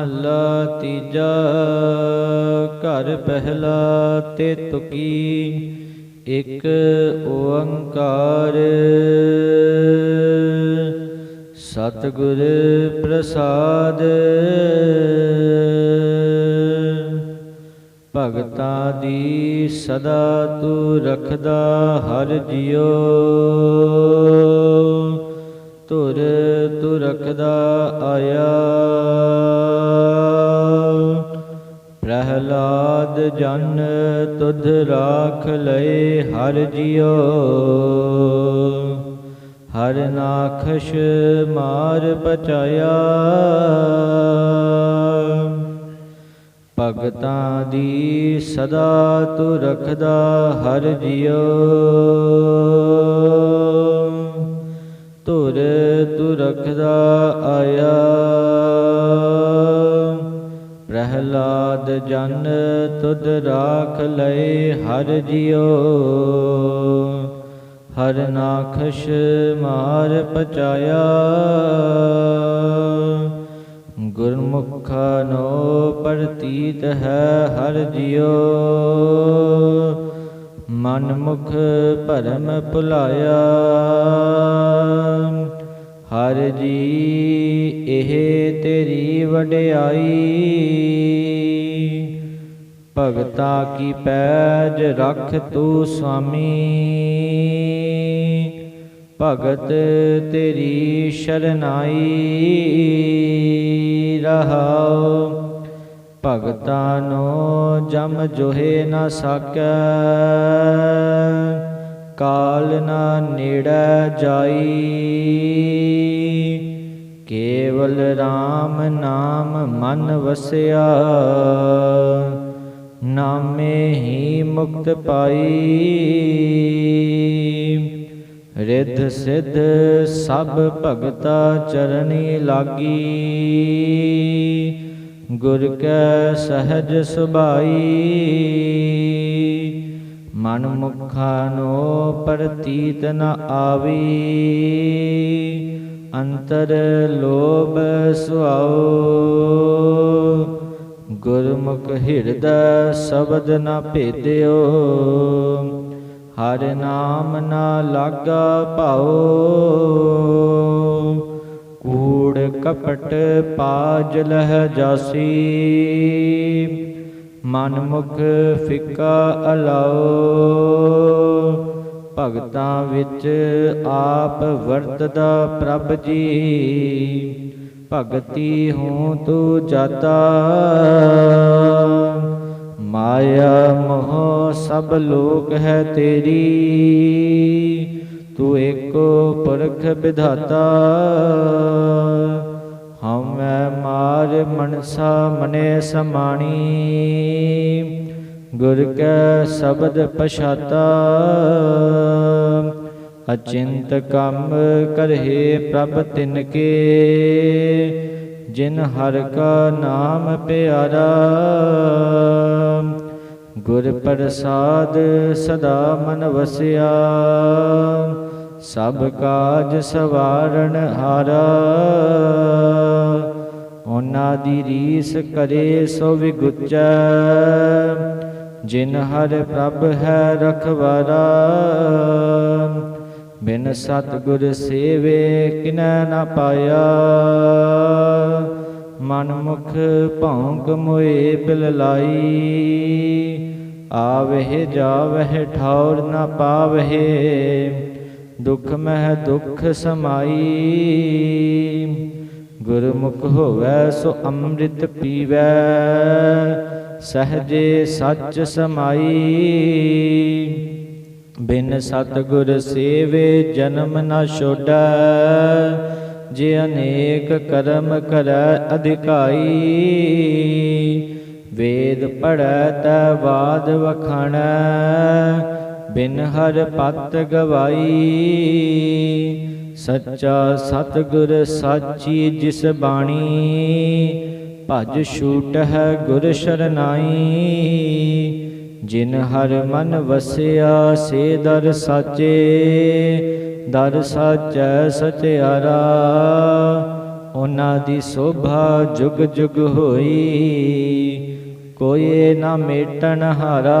ਮਹੱਲਾ ਤੀਜਾ, ਘਰ ਪਹਿਲਾ ਤੇ ਤੁਕੀ, ਇੱਕ ਓੰਕਾਰ। ਸਤਿਗੁਰ ਪ੍ਰਸਾਦ, ਭਗਤਾਂ ਦੀ ਸਦਾ ਤੂੰ ਰਖਦਾ ਹਰ ਜਿਉ। ਤੁਰ ਤੂੰ ਰਖਦਾ ਆਇਆ। ਪ੍ਰਹਲਾਦ ਜਨ ਤੁਧ ਰਾਖ ਲਏ ਹਰ ਜਿਉ। ਹਰ ਨਾਖਸ਼ ਮਾਰ ਬਚਾਇਆ ਭਗਤਾਂ ਦੀ ਸਦਾ ਤੂੰ ਰਖਦਾ ਹਰ ਜਿਉ। ਰਖਦਾ ਆਇਆ। ਪ੍ਰਹਲਾਦ ਜਨ ਤੁਧ ਰਾਖ ਲਏ ਹਰ ਜਿਉ। ਹਰ ਨਾਖਸ਼ ਮਾਰ ਪਚਾਇਆ। ਗੁਰਮੁਖਾ ਨੋ ਪ੍ਰਤੀਤ ਹੈ ਹਰ ਜਿਉ। ਮਨ ਮੁਖ ਭਰਮ ਭੁਲਾਇਆ। ਜੀ, ਇਹ ਤੇਰੀ ਵਡਿਆਈ। ਭਗਤਾ ਕੀ ਪੈਜ ਰੱਖ ਤੂੰ ਸੁਆਮੀ ਭਗਤ ਤੇਰੀ ਸ਼ਰਨਾਈ। ਰਹਾਉ, ਭਗਤਾਂ ਨੂੰ ਜਮ ਜੋਹੇ ਨਾ ਸਕੈ। ਕਾਲ ਨਾ ਨੇੜੇ ਜਾਈ। ਕੇਵਲ RAM ਨਾਮ ਮਨ ਵਸਿਆ। ਨਾਮੇ ਹੀ ਮੁਕਤ ਪਾਈ। ਰਿੱਧ ਸਿੱਧ ਸਭ ਭਗਤਾ ਚਰਣੀ ਲਾਗੀ। ਗੁਰ ਕੈ ਸਹਜ ਸੁਭਾਈ। ਮਨ ਮੁਖਾ ਪ੍ਰਤੀਤ ਨ ਆਵੀ। ਅੰਤਰ ਲੋਭ ਸੁਆਓ। ਗੁਰਮੁਖ ਹਿਰਦੈ ਸ਼ਬਦ ਨ ਭੇਦਿਓ। ਹਰ ਨਾਮ ਨਾ ਲਾਗਾ ਭਾਉ ਕੂੜ ਕਪਟ ਪਾਜ ਲਹ ਜਾਸੀ। ਮਨ ਮੁਖ ਫਿੱਕਾ ਅਲਾਓ। ਭਗਤਾਂ ਵਿੱਚ ਆਪ ਵਰਤਦਾ ਪ੍ਰਭ ਜੀ। ਭਗਤੀ ਹੂੰ ਤੂੰ ਜਾਤਾ। ਮਾਇਆ ਮੋਹ ਸਭ ਲੋਕ ਹੈ ਤੇਰੀ। ਤੂੰ ਏਕੋ ਪੁਰਖ ਵਿਧਾਤਾ। ਹਉਮੈ ਮਾਰ ਮਨਸਾ ਮਨੇ ਸਮਾਣੀ। ਗੁਰ ਕੈ ਸ਼ਬਦ ਪਛਾਤਾ, ਅਚਿੰਤ ਕੰਮ ਕਰਹਿ ਪ੍ਰਭ ਤਿਨ ਕੇ ਜਿਨ ਹਰ ਕਾ ਨਾਮ ਪਿਆਰਾ, ਗੁਰ ਪ੍ਰਸਾਦ ਸਦਾ ਮਨ ਵਸਿਆ, ਸਭ ਕਾਜ ਸਵਾਰਣ ਹਾਰਾ ਉਹਨਾਂ ਦੀ ਰੀਸ ਕਰੇ ਸੋ ਵਿਗੁਚੈ ਜਿਨ ਹਰ ਪ੍ਰਭ ਹੈ ਰਖਵਾਰਾ, ਬਿਨ ਸਤਿਗੁਰ ਸੇਵੇ ਕਿਨੈ ਨਾ ਪਾਇਆ। ਮਨ ਮੁਖ ਭੌਂਕ ਮੋਏ ਬਿਲ ਲਾਈ, ਆਵਹਿ ਜਾਵਹਿ ਠੌਰ ਨਾ ਪਾਵਹਿ, ਦੁਖ ਮਹਿ ਦੁਖ ਸਮਾਈ। ਗੁਰਮੁਖ ਹੋਵੇ ਸੋ ਅੰਮ੍ਰਿਤ ਪੀਵੈ, ਸਹਜੇ ਸੱਚ ਸਮਾਈ। ਬਿਨ ਸਤਿਗੁਰ ਸੇਵੇ ਜਨਮ ਨਾ ਛੋਡੈ ਜੇ ਅਨੇਕ ਕਰਮ ਕਰੈ ਅਧਿਕਾਈ। ਵੇਦ ਪੜੈ ਤੈ ਬਾਦ ਵਖਾਣੈ, ਬਿਨ ਹਰ ਪਤ ਗਵਾਈ। ਸੱਚਾ ਸਤਿਗੁਰ ਸਾਚੀ ਜਿਸ ਬਾਣੀ, ਭਜ ਛੂਟ ਹੈ ਗੁਰ ਸ਼ਰਨਾਈ। ਜਿਨ ਹਰ ਮਨ ਵਸਿਆ, ਸੇ ਦਰ ਸਾਚੇ, ਦਰ ਸਾਚੈ ਸਚਿਆਰਾ। ਉਹਨਾਂ ਦੀ ਸੋਭਾ ਜੁਗ ਜੁਗ ਹੋਈ ਕੋਏ ਨਾ ਮੇਟਣ ਹਾਰਾ।